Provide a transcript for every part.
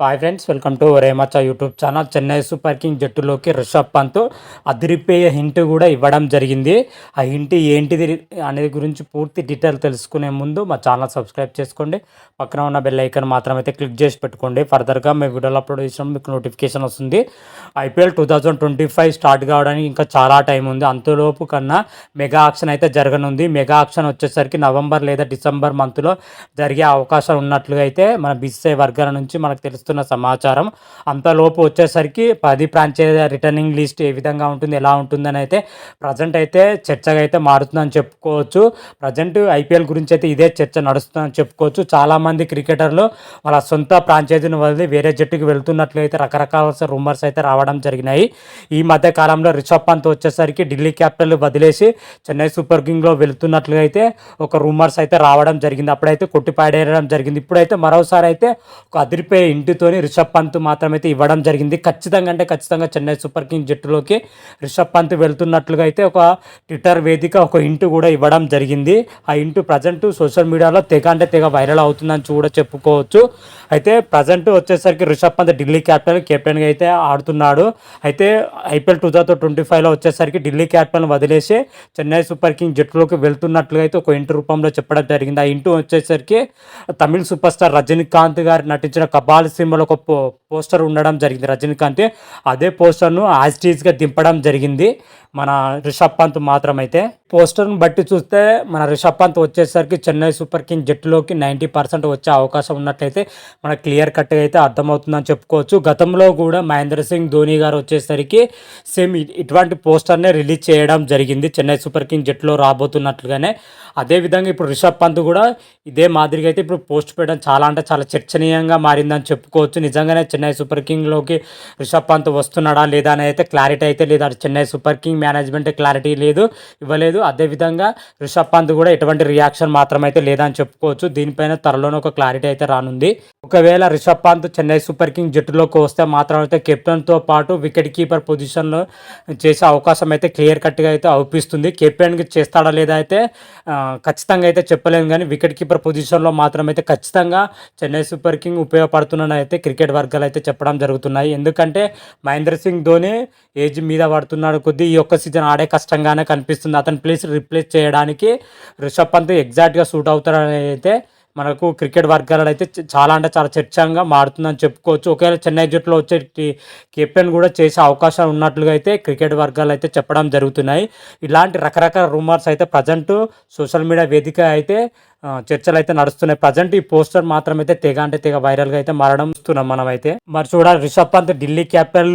Hi friends welcome to రేమచ్చ YouTube channel Chennai super king జట్టులోకి రిషబ్ పంత్ అదిరిపోయే hint కూడా ఇవ్వడం జరిగింది ఆ హింట్ ఏంటిది అనేది గురించి పూర్తి డీటెయిల్ తెలుసుకునే ముందు మా ఛానల్ సబ్స్క్రైబ్ చేసుకోండి పక్కన ఉన్న బెల్ ఐకన్ మాత్రం అయితే క్లిక్ చేసి పెట్టుకోండి ఫర్దర్గా మేము వీడియోలు అప్లోడ్ చేసినప్పుడు మీకు నోటిఫికేషన్ వస్తుంది IPL two thousand twenty five start కావడానికి ఇంకా చాలా టైం ఉంది అంతలోపు కన్నా మెగా ఆక్షన్ అయితే జరగనుంది మెగా ఆక్షన్ వచ్చేసరికి నవంబర్ లేదా డిసెంబర్ మంత్లో జరిగే అవకాశం ఉన్నట్లుగా అయితే మన బీసీఐ వర్గాల నుంచి మనకు తెలుసు ఇస్తున్న సమాచారం. అంతలోపు వచ్చేసరికి పది ఫ్రాంచైజ్ రిటర్నింగ్ లిస్ట్ ఏ విధంగా ఉంటుంది ఎలా ఉంటుందని అయితే ప్రజెంట్ అయితే చర్చగా అయితే మారుతుందని చెప్పుకోవచ్చు. ప్రజెంట్ ఐపీఎల్ గురించి అయితే ఇదే చర్చ నడుస్తుందని చెప్పుకోవచ్చు. చాలామంది క్రికెటర్లు వాళ్ళ సొంత ఫ్రాంచైజీని వదిలి వేరే జట్టుకి వెళ్తున్నట్లయితే రకరకాల రూమర్స్ అయితే రావడం జరిగినాయి. ఈ మధ్య కాలంలో రిషబ్ పంత్ వచ్చేసరికి ఢిల్లీ క్యాపిటల్ వదిలేసి చెన్నై సూపర్ కింగ్లో వెళ్తున్నట్లుగా అయితే ఒక రూమర్స్ అయితే రావడం జరిగింది. అప్పుడైతే కొట్టిపాడేయడం జరిగింది. ఇప్పుడైతే మరోసారి అయితే ఒక అదిరిపోయే ఇంటి జట్టుతోని రిషబ్ పంత్ మాత్రమైతే ఇవ్వడం జరిగింది. ఖచ్చితంగా అంటే ఖచ్చితంగా చెన్నై సూపర్ కింగ్ జట్టులోకి రిషబ్ పంత్ వెళ్తున్నట్లుగా అయితే ఒక ట్విట్టర్ వేదిక ఒక ఇంటు కూడా ఇవ్వడం జరిగింది. ఆ ఇంటు ప్రజెంట్ సోషల్ మీడియాలో తెగ అంటే తెగ వైరల్ అవుతుందని కూడా చెప్పుకోవచ్చు. అయితే ప్రజెంట్ వచ్చేసరికి రిషబ్ పంత్ ఢిల్లీ క్యాపిటల్ కెప్టెన్గా అయితే ఆడుతున్నాడు. అయితే ఐపీఎల్ టూ థౌజండ్ ట్వంటీ ఫైవ్లో వచ్చేసరికి ఢిల్లీ క్యాప్టెన్ వదిలేసి చెన్నై సూపర్ కింగ్ జట్టులోకి వెళ్తున్నట్లుగా అయితే ఒక ఇంటి రూపంలో చెప్పడం జరిగింది. ఆ ఇంటూ వచ్చేసరికి తమిళ సూపర్ స్టార్ రజనీకాంత్ గారు నటించిన కబాల్ సింబల్ ఒక పోస్టర్ ఉండడం జరిగింది. రజనీకాంత్ అదే పోస్టర్ను యాజ్ దింపడం జరిగింది. మన రిషబ్ పంత్ మాత్రమైతే పోస్టర్ను బట్టి చూస్తే మన రిషబ్ పంత్ వచ్చేసరికి చెన్నై సూపర్ కింగ్ జట్టులోకి నైంటీ పర్సెంట్ వచ్చే అవకాశం ఉన్నట్లయితే మనకు క్లియర్ కట్గా అయితే అర్థమవుతుందని చెప్పుకోవచ్చు. గతంలో కూడా మహేంద్ర సింగ్ ధోని గారు వచ్చేసరికి సేమ్ ఇటువంటి పోస్టర్నే రిలీజ్ చేయడం జరిగింది. చెన్నై సూపర్ కింగ్ జట్టులో రాబోతున్నట్లుగానే. అదేవిధంగా ఇప్పుడు రిషబ్ పంత్ కూడా ఇదే మాదిరిగా అయితే ఇప్పుడు పోస్ట్ పెట్టడం చాలా అంటే చాలా చర్చనీయంగా మారిందని చెప్పుకోవచ్చు. నిజంగానే చెన్నై చెన్నై సూపర్ కింగ్లోకి రిషబ్ పంత్ వస్తున్నాడా లేదా అని అయితే క్లారిటీ అయితే లేదు. Chennai super king management clarity లేదు ఇవ్వలేదు. అదేవిధంగా రిషబ్ పంత్ కూడా ఎటువంటి రియాక్షన్ మాత్రమైతే లేదని చెప్పుకోవచ్చు. దీనిపైన త్వరలోనే ఒక క్లారిటీ అయితే రానుంది. ఒకవేళ రిషబ్ పంత్ చెన్నై సూపర్ కింగ్ జట్టులోకి వస్తే మాత్రం అయితే కెప్టెన్తో పాటు వికెట్ కీపర్ పొజిషన్లో చేసే అవకాశం అయితే క్లియర్ కట్గా అయితే అవుపిస్తుంది. కెప్టెన్కి చేస్తాడా లేదా అయితే ఖచ్చితంగా అయితే చెప్పలేము కానీ వికెట్ కీపర్ పొజిషన్లో మాత్రం అయితే ఖచ్చితంగా చెన్నై సూపర్ కింగ్ ఉపయోగపడుతున్నాడని అయితే క్రికెట్ వర్గాలు అయితే చెప్పడం జరుగుతున్నాయి. ఎందుకంటే మహేంద్ర సింగ్ ధోని ఏజ్ మీద పడుతున్నాడు కొద్దీ ఈ ఒక్క సీజన్ ఆడే కష్టంగానే కనిపిస్తుంది. అతని ప్లేస్ రిప్లేస్ చేయడానికి రిషబ్ పంత్ ఎగ్జాక్ట్గా సూట్ అవుతాడని అయితే మనకు క్రికెట్ వర్గాలలో అయితే చాలా అంటే చాలా చర్చంగా మారుతుందని చెప్పుకోవచ్చు. ఒకవేళ చెన్నై జట్టులో వచ్చే కెప్టెన్ కూడా చేసే అవకాశాలు ఉన్నట్లుగా అయితే క్రికెట్ వర్గాలు అయితే చెప్పడం జరుగుతున్నాయి. ఇలాంటి రకరకాల రూమర్స్ అయితే ప్రజెంట్ సోషల్ మీడియా వేదిక అయితే చర్చలు అయితే నడుస్తున్నాయి. ప్రజెంట్ ఈ పోస్టర్ మాత్రం అయితే తెగ అంటే తెగ వైరల్గా అయితే మారడం చూస్తున్నాం మనం అయితే మరి చూడాలి రిషబ్ పంత్ ఢిల్లీ క్యాపిటల్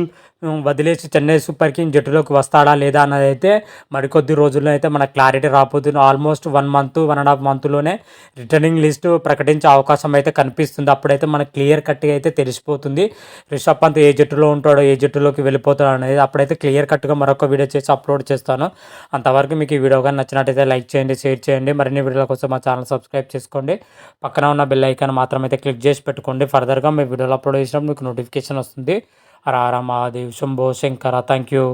వదిలేసి చెన్నై సూపర్ కింగ్ జట్టులోకి వస్తాడా లేదా అన్నది అయితే మరికొద్ది రోజుల్లో అయితే మన క్లారిటీ రాబోతుంది. Almost one month one and half మంత్లోనే returning list ప్రకటించే అవకాశం అయితే కనిపిస్తుంది. అప్పుడైతే మనకు క్లియర్ కట్గా అయితే తెలిసిపోతుంది రిషబ్ పంత్ ఏ జట్టులో ఉంటాడో ఏ జట్టులోకి వెళ్ళిపోతాడో అనేది. అప్పుడైతే క్లియర్ కట్గా మరొక వీడియో చేసి అప్లోడ్ చేస్తాను. అంతవరకు మీకు ఈ వీడియో కానీ నచ్చినట్టయితే లైక్ చేయండి షేర్ చేయండి. మరిన్ని వీడియోల కోసం మా ఛానల్ సబ్స్క్రైబ్ చేసుకోండి. పక్కన ఉన్న బెల్ ఐకాన్ మాత్రమైతే క్లిక్ చేసి పెట్టుకోండి. ఫర్దర్గా మీ వీడియోలు అప్లోడ్ చేసినప్పుడు మీకు నోటిఫికేషన్ వస్తుంది. రారా మహాదేవ్ శంభో శంకర థ్యాంక్ యూ